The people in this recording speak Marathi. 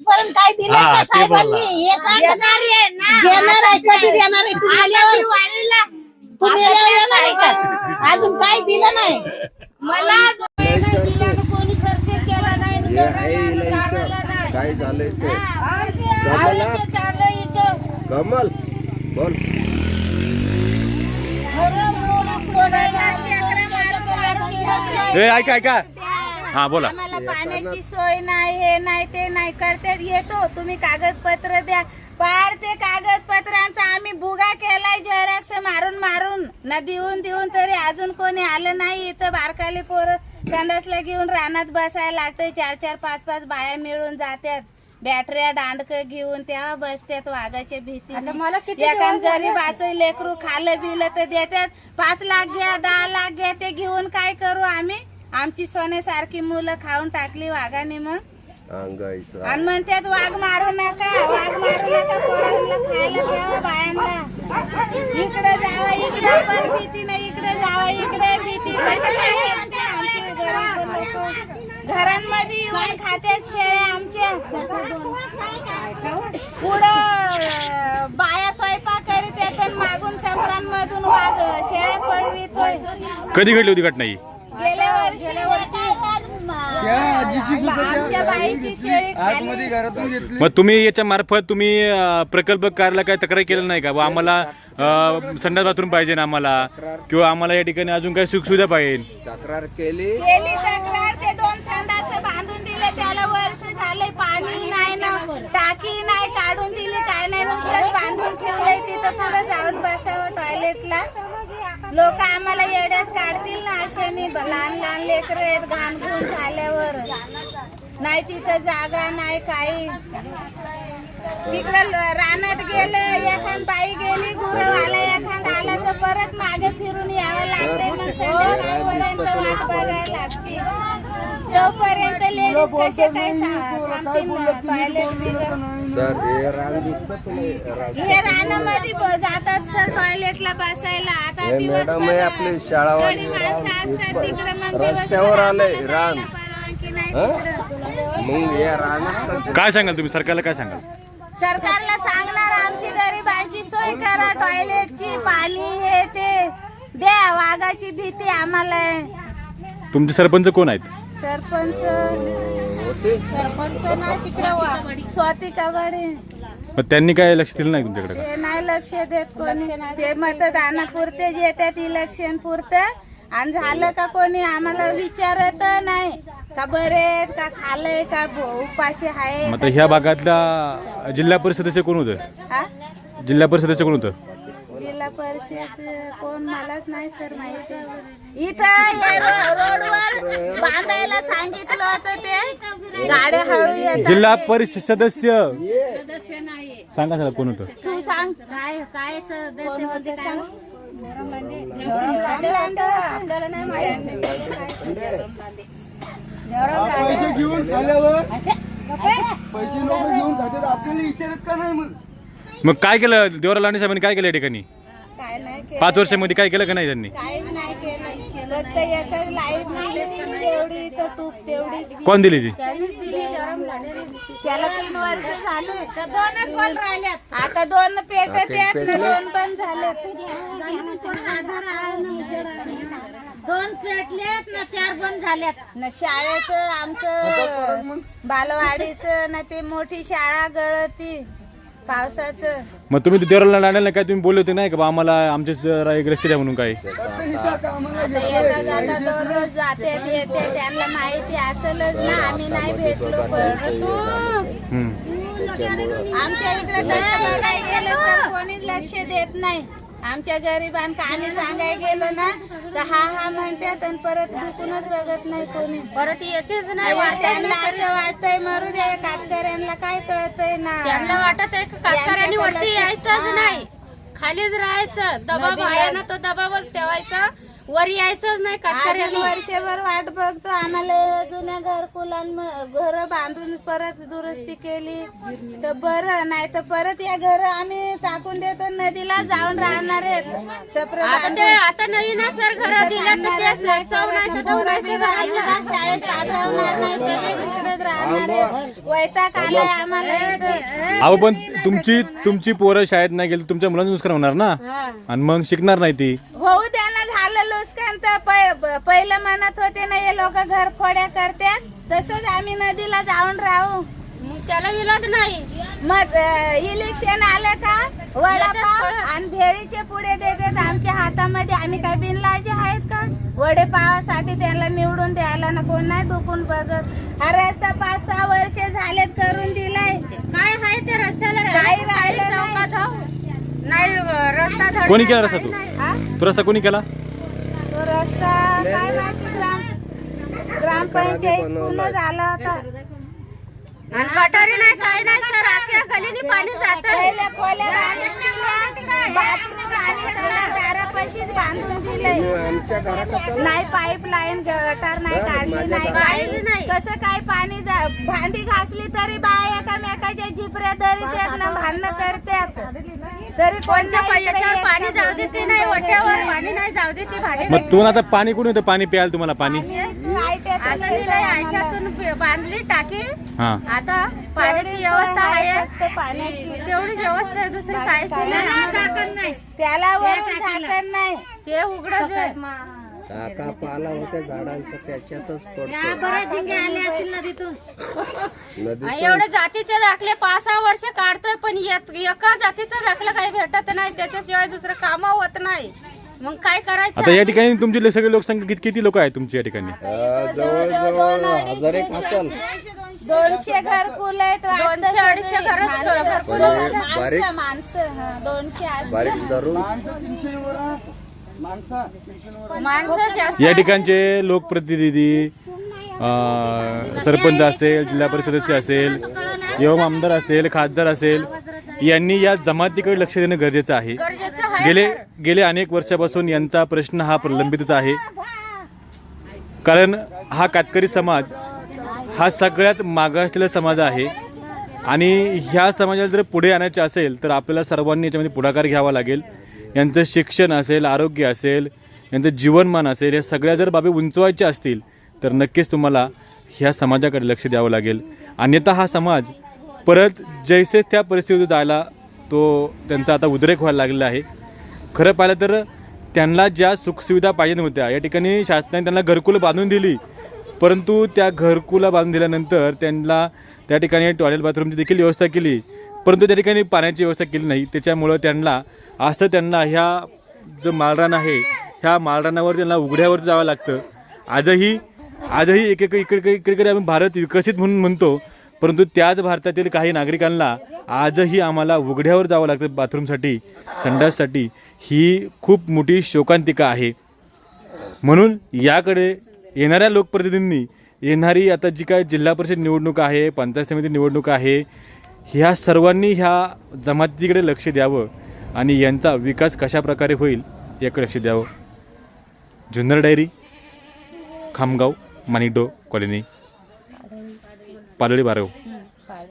पर्यंत काय दिलं हा, का ते साहेबांनी? बोला. हे सांगा. देणार आहे कधी देणार आहे? तू मेल्यावर तू मेल्यावर येणार आहे का? अजून काय दिलं नाही. मला कोणी खर्च केला नाही हे आहे इलायचं. काय झालंय ते? कमला. चाललं इथं. कमल. बोल. ए ऐका ऐका. हा बोला. आम्हाला पाण्याची सोय नाही हे नाही ते नाही करते येतो. तुम्ही कागदपत्र द्या. पार ते कागदपत्रांचा आम्ही भुगा केलाय झेरॉक्स मारून मारून. ना देऊन देऊन तरी अजून कोणी आलं नाही. इथं बारकाली पोरं संडासला घेऊन रानात बसायला लागतंय. चार चार पाच पाच बाया मिळून जात्यात बॅटऱ्या दांडक घेऊन तेव्हा बसतात वाघाच्या भीती मला एखाद गरीबाचं लेकरू खालं बिलं तर देतात. पाच लाख घ्या दहा लाख घ्या ते घेऊन काय करू आम्ही? आमची सोन्यासारखी मुलं खाऊन टाकली वाघाने मग. आणि म्हणतात वाघ मारू नका वाघ मारू नका पोरांना खायला ठेवा बायांना. इकडे जावा इकडे पण भीती नाही इकडे जावा इकडे भीती घरांमध्ये येऊन खात्यात शेळ्या आमच्या. पुढं बाया स्वयंपाक करीत येतात मागून सफरांमधून वाघ शेळ्या पळवितोय. कधी घडली होती घटना ही? गेल्या वर्षी? आमच्या बाईची शेळी खाली. मग तुम्ही याच्या मार्फत तुम्ही अं, प्रकल्प कार्याला काय तक्रार केलं नाही का? बा आम्हाला अं, संडास बाथरूम पाहिजे ना आम्हाला? किंवा आम्हाला या ठिकाणी अजून काही सुखसुविधा पाहिजे? तक्रार केली. केली तक्रार ते दोन संडास बांधून दिले. त्याला वर्ष झाले पाणी नाही ना टाकी नाही काढून दिली काय नाही नुसतंच बांधून ठेवलंय. तिथं पुढे जाऊन बसावं टॉयलेटला लोक आम्हाला येड्यात काढतील ना अशाने. लहान लहान लेकर आहेत घाण घुण झाल्यावर. नाही तिथं जागा नाही काही. तिकडं रानात गेलं एखाद बाई गेली गुरवाला एखाद आला तर परत मागे फिरून यावं लागते मग संध्याकाळपर्यंत वाट बघायला लागते. जोपर्यंत लेडीज काय टॉयलेट सर हे रान दिसतं तुला रान? रानामध्ये ब- जातात सर टॉयलेटला बसायला आता हे दिवसभर मॅडम आपली शाळावाली माणसं असतात तिकडं मग रस्त्यावर आलंय दिवसभर रान. आम्हाला परवानगी नाही हं? तिकडं. मग हे रानात काय सांगाल तुम्ही सरकारला काय सांगाल सरकारला सांगणार आमची गरिबांची सोय करा टॉयलेटची पाणी हे ते द्या वाघाची भीती आम्हाला आहे. तुमचे सरपंच कोण आहेत सरपंच. सरपंच नाही तिकडे स्वाती मग त्यांनी काय लक्ष दिलं नाही तुमच्याकडे? का ते नाही लक्ष देत कोणी. ते मतदानापुरते येतात इलेक्शन पुरतं आणि झालं का कोणी? आम्हाला विचारत नाही. का बरे आहेत, का खालय का भो- उपाशी आहे मग आता ह्या भागातल्या जिल्हा परिषद सदस्य कोण होतं? हा? जिल्हा परिषद सदस्य कोण होतं? जिल्हा परिषद कोण? मलाच नाही सर माहिती. इथं रोडवर बांधायला सांगितलं होतं ते. गाड्या हळू येतात. जिल्हा परिषद सदस्य. सदस्य नाही सांगा सर कोण होतं? तू सांग. काय काय सदस्य काय पैसे घेऊन खाल्यावर? पैसे लोक घेऊन खात्यात. आपल्याला विचारत का नाही मग? मग काय केलं? देवरा लांडे साहेबांनी काय केलं या ठिकाणी? काय नाही केलं. पाच वर्षामध्ये काय केलं का नाही त्यांनी? फक्त एकच लाइट दिली तेवढी तर तूप तेवढी. कोण दिली ती? त्याला तीन वर्ष झाले. दोनच बंद राहिल्यात. आता दोन पेटत आहेत ना दोन बंद झालेत. दोन पेटलेत ना चार बंद झाल्यात. न शाळेचं आमचं बालवाडीचं ना ते मोठी शाळा गळती. पावसाचं. मग तुम्ही देवरा लांड्याला काय तुम्ही बोलले होते नाही का बा आम्हाला आमचे जरा एक रस्ते द्या म्हणून काय आता येता जाता दररोज जाते येते त्यांना माहिती असेलच ना आम्ही नाही भेटलो हम्म. आमच्या इकडे तसं बघायला गेलं तर कोणीच लक्ष देत नाही. आमच्या गरिबांका आम्ही सांगायला गेलो ना तर हा हा म्हणतात आणि परत दुसूनच बघत नाही कोणी. परत येतेच तेव्हा त्यांना असं वाटतंय मरू द्या कातकऱ्यांना काय कळतंय ना. त्यांना वाटत आहे कातकऱ्यांनी वरती यायचंच नाही. खालीच राहायचं. दबाव आहे ना तो दबावच ठेवायचा. वर यायचंच नाही अजून कातकऱ्यांनी वर्षभर वाट बघतो. आम्हाला जुन्या घरकुलां घर बांधून परत दुरुस्ती केली. तर बरं नाही तर परत या घर आम्ही टाकून देतो. नदीला जाऊन राहणार आहेत. सप्र आता ते आता नवीन सर घर दिलं तर ते. अजिबात शाळेत पाठवणार नाही. सगळे तिकडेच राहणार आहेत. वैताग आलाय आम्हाला इथं. अहो पण तुमची तुमची पोरं शाळेत नाही गेली तुमच्या मुलांचं नुकसान होणार ना? आणि मग शिकणार नाही ती. होऊ द्या. नुकसान तर पहिलं म्हणत होते ना हे लोक घर फोड्या करतात तसंच आम्ही नदीला जाऊन राहू. मग त्याला विलाज नाही. मग इलेक्शन आलं का वडापाव आणि भेळीचे पुढे देतात आमच्या हातामध्ये. आम्ही काय बिनलाजे आहेत का? वडेपावासाठी त्याला निवडून द्यायला ना कोण नाही डुकून बघत. हा रस्ता पाच सहा वर्ष झालेत करून दिलाय. काय आहे ते रस्त्याला? काही राहिलं नाही. रस्ता कोणी केला रस्ता तो. हा? तो रस्ता कोणी केला? तो रस्ता काय माहिती ग्राम ग्रामपंचायत पूर्ण झाला होता. आणि गटारी नाही काय नाही सर अख्ख्या गलीने पाणी जात खोल्या बाथरूम आणि सगळं दिलंय. घराकडे नाही पाईप लाईन गटार नाही काढली नाही काहीच काही. नाही. कसं काय पाणी जा- भांडी घासली तरी बाय एकामेकाच्या झिपऱ्या धरतात ना भांडणं करतात. तरी कोण कोणत्या पाणी जाऊ देते नाही वट्यावर पाणी नाही जाऊ देते भाडे मग तुम्हाला आता पाणी कुठून येतं? पाणी प्यायला तुम्हाला पाणी? बांधली टाकी. हा. आता पाण्याची व्यवस्था आहे तेवढी व्यवस्था आहे दुसरी काहीच नाही. त्याला झाकण नाही. ते उघडच आहे. काका पाला होत्या झाडांचं त्याच्यातच पडतो एवढे जातीचे दाखले पाच सहा वर्ष काढतोय पण एका जातीचा दाखला काही भेटत नाही. त्याच्याशिवाय दुसरं काम होत नाही. मग काय करायचं आता या ठिकाणी तुमची सगळी लोकसंख्या किती किती लोक आहेत तुमच्या या ठिकाणी? अं, जवळजवळ हजार एक असेल दोनशे घरकुल आहेत वाटतं दोनशे, अडीचशे. घरं हे माणसं बारीक- माणसं हं, दोनशे असतील. बारीक धरून माणसं जास्त या ठिकाणचे लोकप्रतिनिधी अं, सरपंच असेल जिल्हा परिषद सदस्य असेल एवं आमदार असेल खासदार असेल यांनी या जमातीकडे लक्ष देणं गरजेचं आहे. गेले गेले अनेक वर्षापासून यांचा प्रश्न हा प्रलंबितच आहे. कारण हा कातकरी समाज हा सगळ्यात मागासलेला समाज आहे. आणि ह्या समाजाला जर पुढे आणायचे असेल तर आपल्याला सर्वांनी याच्यामध्ये पुढाकार घ्यावा लागेल. यांचं शिक्षण असेल आरोग्य असेल यांचं जीवनमान असेल या सगळ्या जर बाबी उंचवायच्या असतील तर नक्कीच तुम्हाला ह्या समाजाकडे लक्ष द्यावं लागेल. अन्यथा हा समाज परत जैसे त्या परिस्थितीत जायला तो त्यांचा आता उद्रेक व्हायला लागलेला आहे. खरं पाहिलं तर त्यांना ज्या सुखसुविधा पाहिजे होत्या या ठिकाणी शासनाने त्यांना घरकुलं बांधून दिली. परंतु त्या घरकुला बांधून दिल्यानंतर त्यांना त्या ठिकाणी टॉयलेट बाथरूमची देखील व्यवस्था केली. परंतु त्या ठिकाणी पाण्याची व्यवस्था केली नाही. त्याच्यामुळं त्यांना असं त्यांना ह्या जो माळरान आहे ह्या माळरानावर त्यांना उघड्यावर जावं लागतं. आजही आजही एक एक इकडे इकडे आम्ही भारत विकसित म्हणून म्हणतो. परंतु त्याच भारतातील काही नागरिकांना आजही आम्हाला उघड्यावर जावं लागतं बाथरूमसाठी संडाससाठी. ही खूप मोठी शोकांतिका आहे. म्हणून याकडे येणाऱ्या लोकप्रतिनिधींनी येणारी आता जी काय जिल्हा परिषद निवडणूक आहे पंचायत समिती निवडणूक आहे ह्या सर्वांनी ह्या जमातीकडे लक्ष द्यावं आणि यांचा विकास कशा प्रकारे होईल याकडे लक्ष द्यावं. जुन्नर डायरी खामगाव मानिडो कॉलनी पालळी बारव